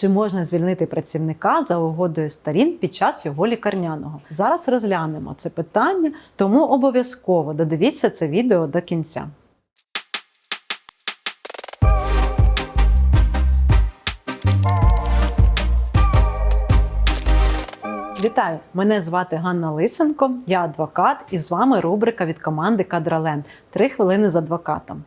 Чи можна звільнити працівника за угодою сторін під час його лікарняного? Зараз розглянемо це питання, тому обов'язково додивіться це відео до кінця. Вітаю! Мене звати Ганна Лисенко, я адвокат, і з вами рубрика від команди Кадрален Три хвилини з адвокатом.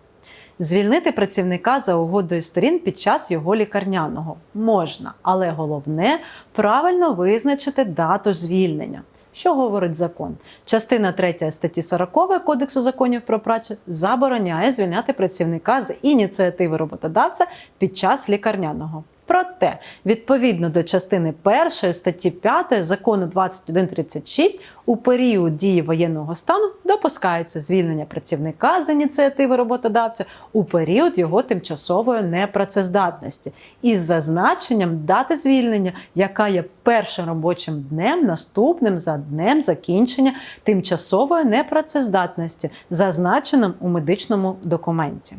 Звільнити працівника за угодою сторін під час його лікарняного можна, але головне правильно визначити дату звільнення. Що говорить закон? Частина 3 статті 40 Кодексу законів про працю забороняє звільняти працівника з ініціативи роботодавця під час лікарняного. Проте, відповідно до частини 1 статті 5 закону 2136, у період дії воєнного стану допускається звільнення працівника з ініціативи роботодавця у період його тимчасової непрацездатності із зазначенням дати звільнення, яка є першим робочим днем, наступним за днем закінчення тимчасової непрацездатності, зазначеним у медичному документі.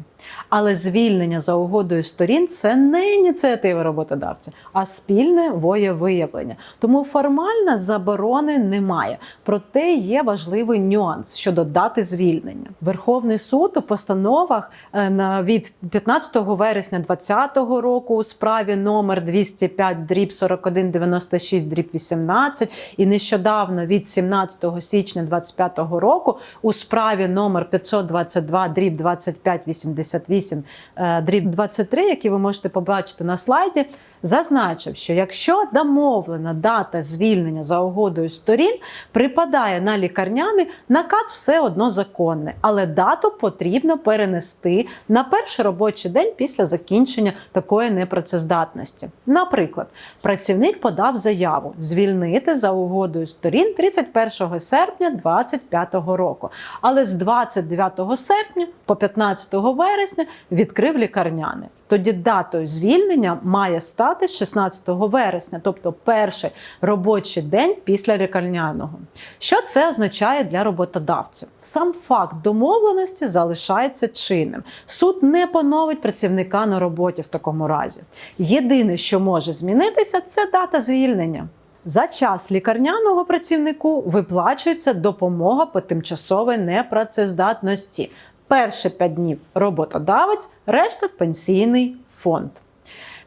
Але звільнення за угодою сторін це не ініціатива роботодавця, а спільне воєвиявлення. Тому формально заборони немає. Проте є важливий нюанс щодо дати звільнення. Верховний суд у постановах е, на від 15 вересня 2020 року у справі номер 205 дріб 4196 дріб 18 і нещодавно від 17 січня 2025 року у справі номер 522 дріб 2580 168 е, дріб 23, які ви можете побачити на слайді зазначив, що якщо домовлена дата звільнення за угодою сторін припадає на лікарняний, наказ все одно законний, але дату потрібно перенести на перший робочий день після закінчення такої непрацездатності. Наприклад, працівник подав заяву звільнити за угодою сторін 31 серпня 2025 року, але з 29 серпня по 15 вересня відкрив лікарняний. Тоді датою звільнення має стати 16 вересня, тобто перший робочий день після лікарняного. Що це означає для роботодавця? Сам факт домовленості залишається чинним. Суд не поновить працівника на роботі в такому разі. Єдине, що може змінитися, це дата звільнення. За час лікарняного працівнику виплачується допомога по тимчасовій непрацездатності. Перші 5 днів роботодавець, решта пенсійний фонд.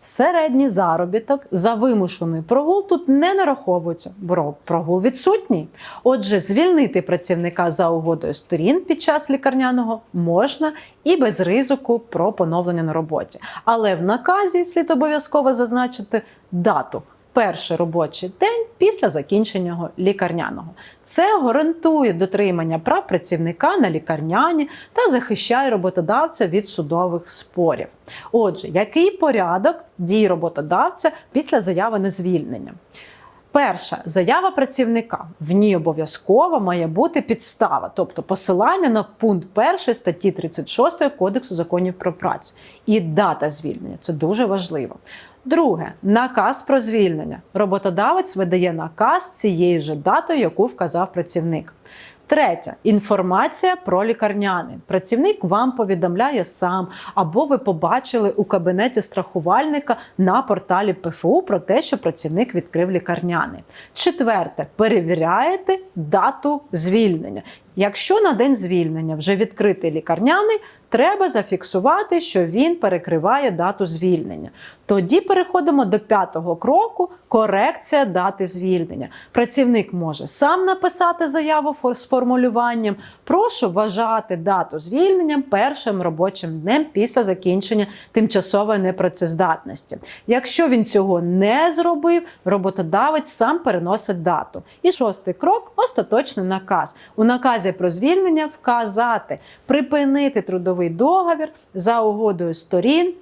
Середній заробіток за вимушений прогул тут не нараховується, бо прогул відсутній. Отже, звільнити працівника за угодою сторін під час лікарняного можна і без ризику про поновлення на роботі. Але в наказі слід обов'язково зазначити дату. Перший робочий день після закінчення лікарняного. Це гарантує дотримання прав працівника на лікарняні та захищає роботодавця від судових спорів. Отже, який порядок дій роботодавця після заяви на звільнення? Перша заява працівника. В ній обов'язково має бути підстава, тобто посилання на пункт 1 статті 36 Кодексу законів про працю і дата звільнення. Це дуже важливо. Друге наказ про звільнення. Роботодавець видає наказ цією же датою, яку вказав працівник. Третє інформація про лікарняний. Працівник вам повідомляє сам, або ви побачили у кабінеті страхувальника на порталі ПФУ про те, що працівник відкрив лікарняний. Четверте, перевіряєте дату звільнення. Якщо на день звільнення вже відкритий лікарняний, треба зафіксувати, що він перекриває дату звільнення. Тоді переходимо до п'ятого кроку корекція дати звільнення. Працівник може сам написати заяву з формулюванням. Прошу вважати дату звільнення першим робочим днем після закінчення тимчасової непрацездатності. Якщо він цього не зробив, роботодавець сам переносить дату. І шостий крок остаточний наказ. У наказі про звільнення вказати припинити трудовий договір за угодою сторін.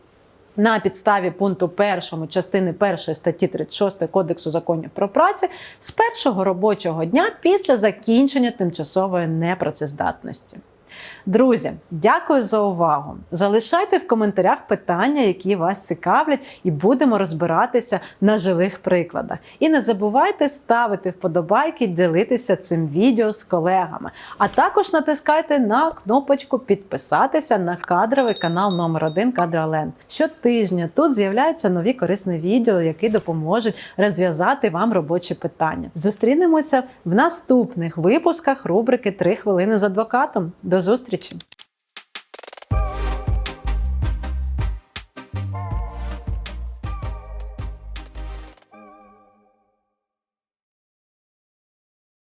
На підставі пункту 1 частини 1 статті 36 Кодексу законів про працю з першого робочого дня після закінчення тимчасової непрацездатності. Друзі, дякую за увагу. Залишайте в коментарях питання, які вас цікавлять, і будемо розбиратися на живих прикладах. І не забувайте ставити вподобайки, ділитися цим відео з колегами. А також натискайте на кнопочку підписатися на кадровий канал номер 1 Кадроленд. Щотижня тут з'являються нові корисні відео, які допоможуть розв'язати вам робочі питання. Зустрінемося в наступних випусках рубрики «3 хвилини з адвокатом. До зустрічі!